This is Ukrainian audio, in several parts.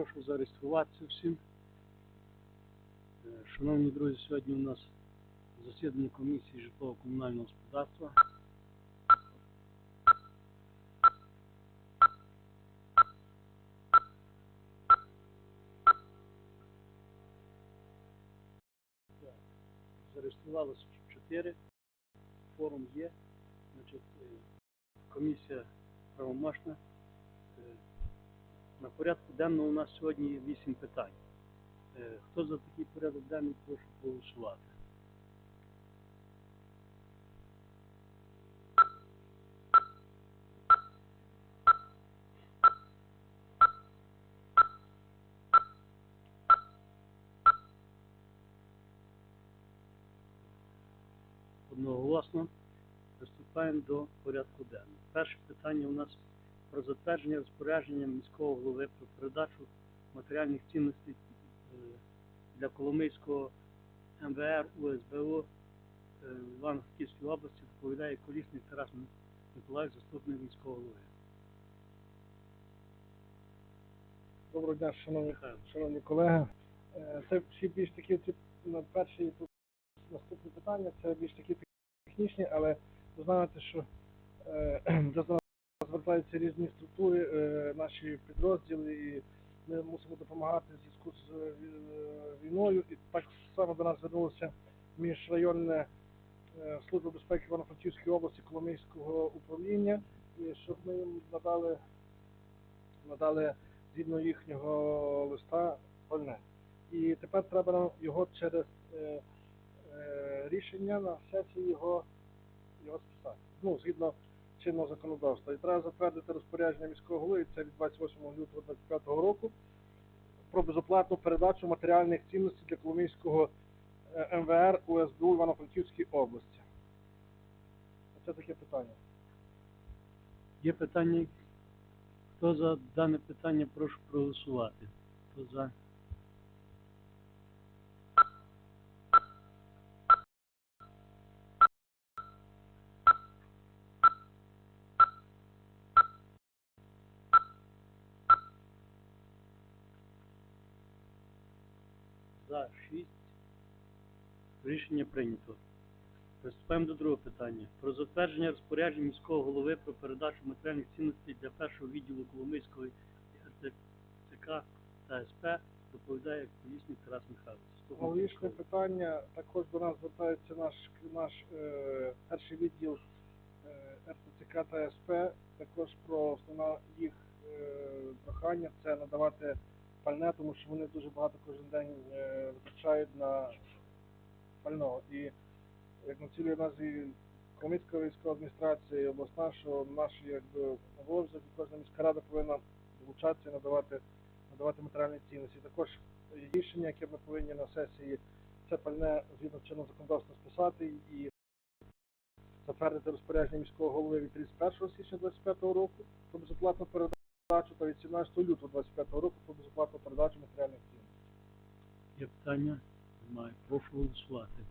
Прошу зареєструватися всім. Е, Шановні друзі, сьогодні у нас засідання комісії житлово-комунального господарства. Зареєструвалося 4. Форум є. Значить, е, комісія правомочна. На порядку денному у нас сьогодні 8 питань. Е, Хто за такий порядок денний, прошу проголосувати. Одноголосно приступаємо до порядку денного. Перше питання у нас про затвердження розпорядження міського голови про передачу матеріальних цінностей е, для Коломийського МВР УСБО е, в Івано-Франківській області доповідає колісний Тарас Миколаїв, заступник міського голови. Доброго дня, шановні, шановні колеги. Е, Це всі більш такі ці, на перші наступні питання, це більш такі технічні, але ви знаєте, що е, звертаються різні структури, е, наші підрозділи, і ми мусимо допомагати в зв'язку з е, війною. І так само до нас звернулося міжрайонне е, служба безпеки Івано-Франківської області Коломийського управління, і щоб ми їм надали надали згідно їхнього листа пальне. І тепер треба нам його через е, е, рішення на сесії його, його списати. Ну, згідно чинного законодавства. І треба затвердити розпорядження міського голови, це від 28 лютого 2025 року, про безоплатну передачу матеріальних цінностей для Коломийського е, МВР УСБУ Івано-Франківській області. Це таке питання. Є питання? Хто за дане питання, прошу проголосувати. Хто? За 6. Рішення прийнято. Приступаємо до другого питання. Про затвердження розпоряджень міського голови про передачу матеріальних цінностей для першого відділу Коломийського РТЦК та СП доповідає колісник Тарас Михайлович. Аналогічне питання. Також до нас звертається наш наш е, перший відділ е, РТЦК та СП. Також про основне їх е, прохання це надавати пальне, тому що вони дуже багато кожен день е, витрачають на пального. І як націлює нас і Комітська військова адміністрація, і обласна, що наші якби кожна міська рада повинна долучатися і надавати надавати матеріальні цінності. Також рішення, яке ми повинні на сесії, це пальне згідно чинного законодавства списати і затвердити розпорядження міського голови від 31 січня 2025 року про безоплатну передачу та від 17 лютого 2025 року про безоплатну передачу матеріальних цінностей. Є питання? Немає. Прошу голосувати.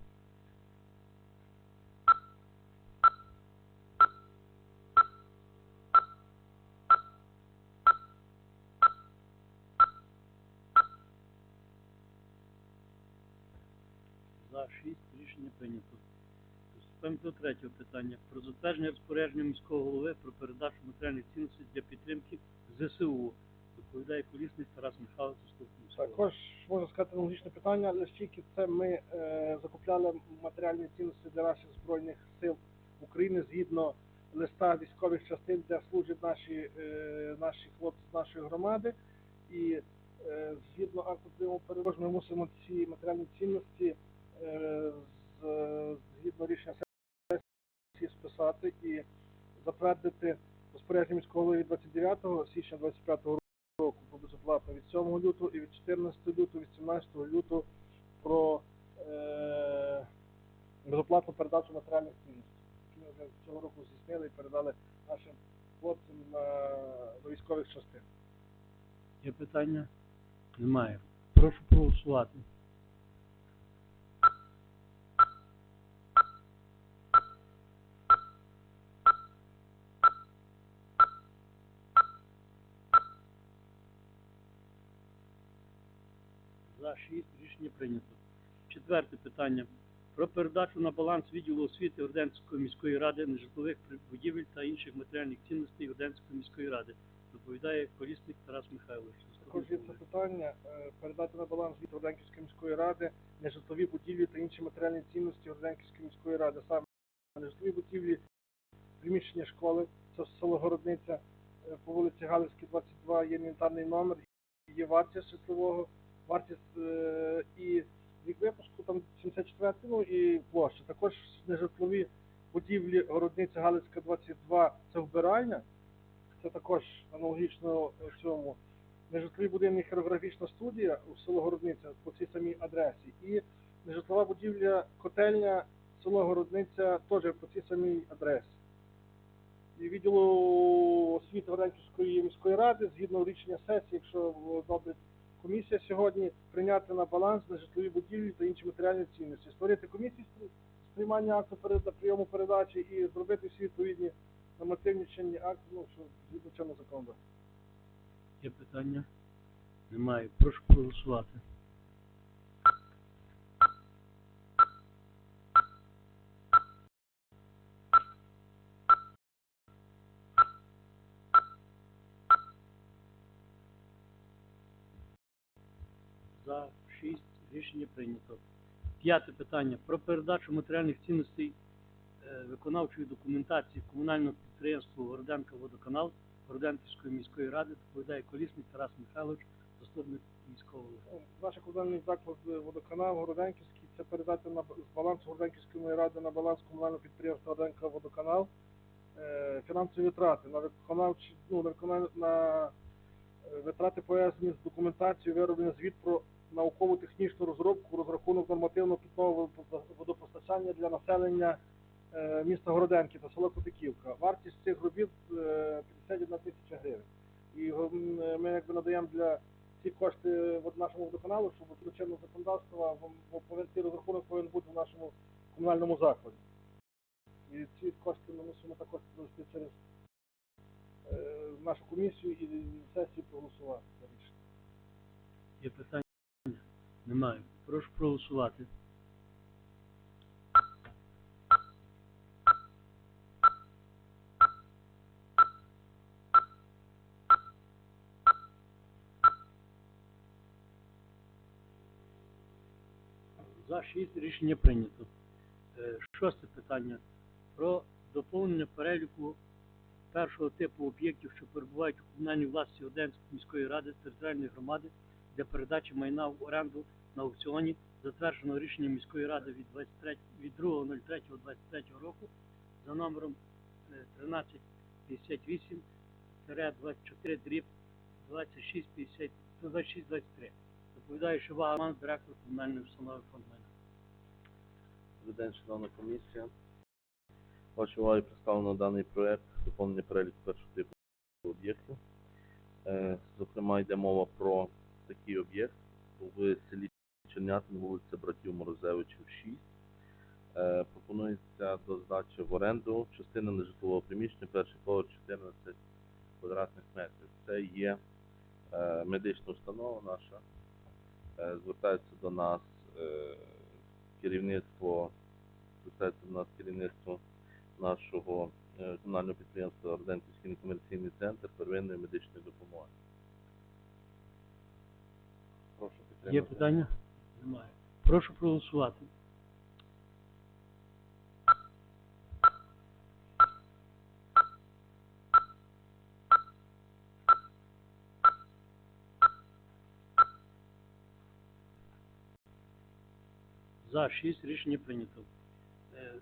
За 6 рішення прийнято. Приступаємо до третього питання. Про затвердження розпорядження міського голови про передачу матеріальних цінностей для підтримки ЗСУ. Доповідає колісник Тарас Михайлович, заступник. Також можна сказати аналогічне питання, але тільки це ми е, закупляли матеріальні цінності для наших збройних сил України згідно листа військових частин, де служать наші, е, наші хлопці з нашої громади. І е, згідно акту прийому перевож ми мусимо ці матеріальні цінності е, з, згідно рішення сесії списати і затвердити розпорядження міського голови 29 січня 25 року про безоплатно від 7 лютого і від 14 лютого, від 17 лютого про е, безоплатну передачу матеріальних цінностей, ми вже цього року здійснили і передали нашим хлопцям на, до військових частин. Є питання? Немає. Прошу проголосувати. 6 рішення прийнято. Четверте питання. Про передачу на баланс відділу освіти Орденської міської ради нежитлових будівель та інших матеріальних цінностей Орденської міської ради. Доповідає колісник Тарас Михайлович. Також є це питання е, передати на баланс від Орденківської міської ради нежитлові будівлі та інші матеріальні цінності Орденківської міської ради. Саме нежитлові будівлі, приміщення школи, це село Городниця е, по вулиці Галицькій, 22, є інвентарний номер, є вартість житлового, вартість е, і вік випуску, там 74, ну і площа. Також нежитлові будівлі Городниця Галицька, 22, це вбиральня, це також аналогічно е, цьому нежитловий будинок хореографічна студія у село Городниця по цій самій адресі. І нежитлова будівля котельня село Городниця теж по цій самій адресі. І відділу освіти Городницької міської ради, згідно рішення сесії, якщо добре комісія сьогодні, прийняти на баланс на житлові будівлі та інші матеріальні цінності, створити комісію з приймання акту перед прийому передачі і зробити всі відповідні нормативні чинні акти, ну, що згідно чинного закону. Є питання? Немає. Прошу проголосувати. За 6 рішення прийнято. П'яте питання. Про передачу матеріальних цінностей е, виконавчої документації комунального підприємства Городенка Водоканал Городенківської міської ради доповідає колісник Тарас Михайлович, заступник міського голови. Наш комунальний заклад е, водоканал Городенківський це передати на з балансу Городенківської ради на баланс комунального підприємства Городенка Водоканал е, фінансові витрати на виконавчі ну, на, на е, витрати пов'язані з документацією вироблення звіт про наукову технічну розробку, розрахунок нормативного питного водопостачання для населення е, міста Городенки та села Копиківка. Вартість цих робіт е, 51 тисяча гривень. І е, ми якби надаємо для ці кошти нашому водоканалу, щоб до законодавства цей розрахунок повинен бути в нашому комунальному закладі. І ці кошти ми мусимо також провести через е, нашу комісію і сесію проголосувати рішення. Є питання? Немає. Прошу проголосувати. За 6 рішення прийнято. Е, Шосте питання. Про доповнення переліку першого типу об'єктів, що перебувають у комунальній власності Оденської міської ради територіальної громади для передачі майна в оренду на аукціоні, затвердженого рішенням міської ради від 23 від 2.03.23 року за номером е, 1358 24 дріб 2650 2623. Доповідає Шива Аман, директор комунальної установи фонд майна. Добрий день, шановна комісія. Вашій увазі представлено даний проект доповнення переліку першого типу об'єктів. Е, Зокрема, йде мова про такий об'єкт в селі Чернятин, вулиця Братів Морозевичів, 6. Е, Пропонується до здачі в оренду частина нежитлового приміщення, перший поверх 14 квадратних метрів. Це є е, медична установа наша. Е, Звертається до нас керівництво звертається до нас керівництво нашого комунального підприємства Орденківський некомерційний центр первинної медичної допомоги. Прошу підтримати. Є питання? Немає. Прошу проголосувати. За 6 рішення прийнято. Е,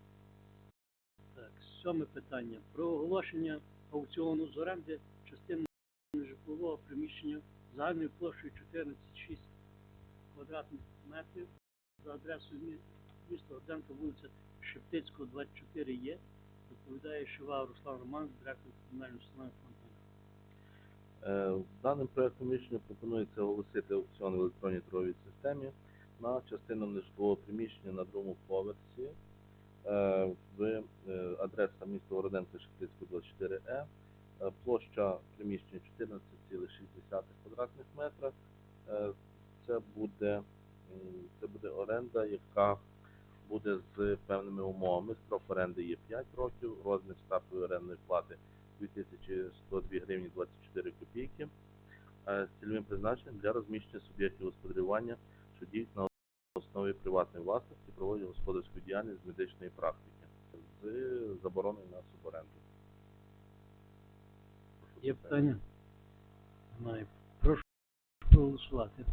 Так, сьоме питання. Про оголошення аукціону з оренди частини житлового приміщення загальною площею 14,6 квадратних метрів за адресою міста Орденка, вулиця Шептицького, 24 є. Доповідає Шива Руслан Роман, директор комунальної установи фонду. Е, Даним проектом рішення пропонується оголосити аукціон в електронній торговій системі на частину нежитлового приміщення на другому поверсі е, в е, адреса міста Городенка Шептицького 24Е. Е, Площа приміщення 14,6 квадратних метра. Е, Це буде Це буде оренда, яка буде з певними умовами. Строк оренди є 5 років, розмір стартової орендної плати 2102 гривні 24 копійки. Е, З цільовим призначенням для розміщення суб'єктів господарювання, що діють на основі приватної власності, проводять господарську діяльність з медичної практики з забороною на суборенду. Є питання? Немає. Прошу проголосувати.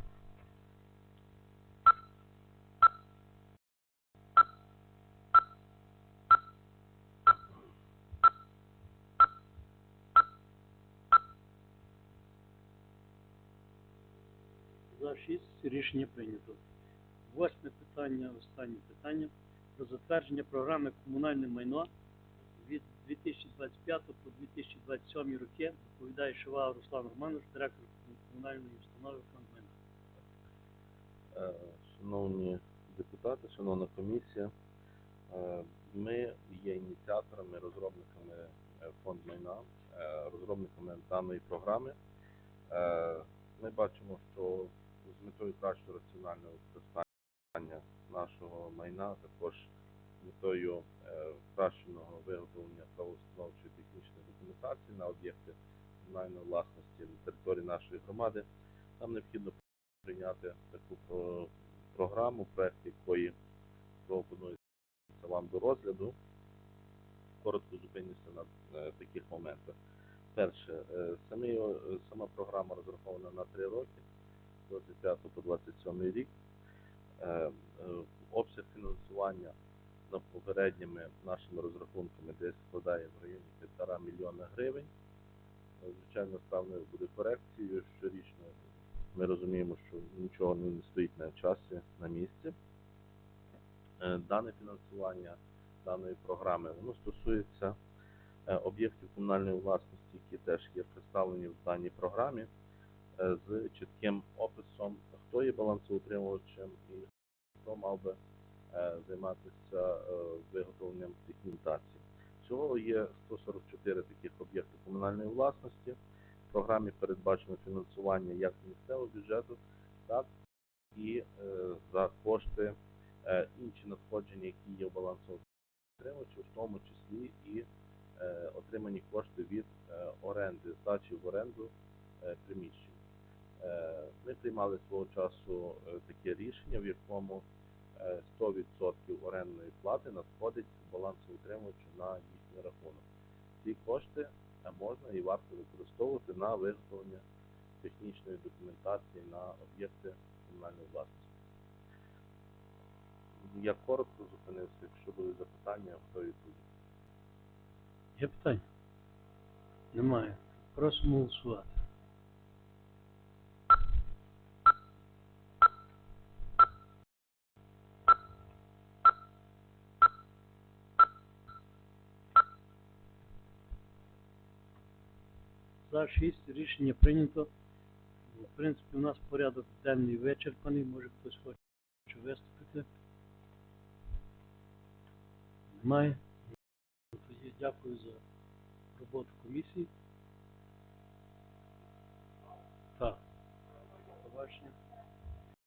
За 6 рішення прийнято. Восьме питання, останнє питання про затвердження програми комунальне майно 2025 по 2027 роки доповідає Шива Руслан Романович, директор комунальної установи фонд майна. Е, Шановні депутати, шановна комісія, е, ми є ініціаторами, розробниками е, фонд майна, розробниками даної програми. Ми бачимо, що з метою кращого раціонального використання нашого майна, також метою е, кращого виготовлення правоустановчої технічної документації на об'єкти комунальної власності на території нашої громади, нам необхідно прийняти таку програму, проект якої пропонується вам до розгляду. Коротко зупинюся на е, таких моментах. Перше, е, самі, сама програма розрахована на 3 роки, з 25 по 27 рік. Обсяг фінансування за попередніми нашими розрахунками десь складає в районі 1,5 мільйона гривень. Е, Звичайно, ставлено буде корекцією щорічно. Ми розуміємо, що нічого не стоїть на часі, на місці. Е, Дане фінансування даної програми воно стосується е, об'єктів комунальної власності, які теж є представлені в даній програмі, е, з чітким описом, хто є балансоутримувачем і хто мав би займатися е, виготовленням документації. Всього є 144 таких об'єкти комунальної власності. В програмі передбачено фінансування як місцевого бюджету, так і е, за кошти е, інші надходження, які є в балансоутримувачі, в тому числі і е, отримані кошти від е, оренди, здачі в оренду е, приміщень. Е, Ми приймали свого часу е, таке рішення, в якому е, 100% орендної плати надходить балансоутримувачу на їхній рахунок. Ці кошти е, можна і варто використовувати на виготовлення технічної документації на об'єкти комунальної власності. Я коротко зупинився, якщо були запитання, хто відповідь. Є питання? Немає. Просимо голосувати. За 6 рішення прийнято. В принципі, у нас порядок денний вичерпаний. Може хтось хоче виступити. Немає. Тоді дякую за роботу комісії.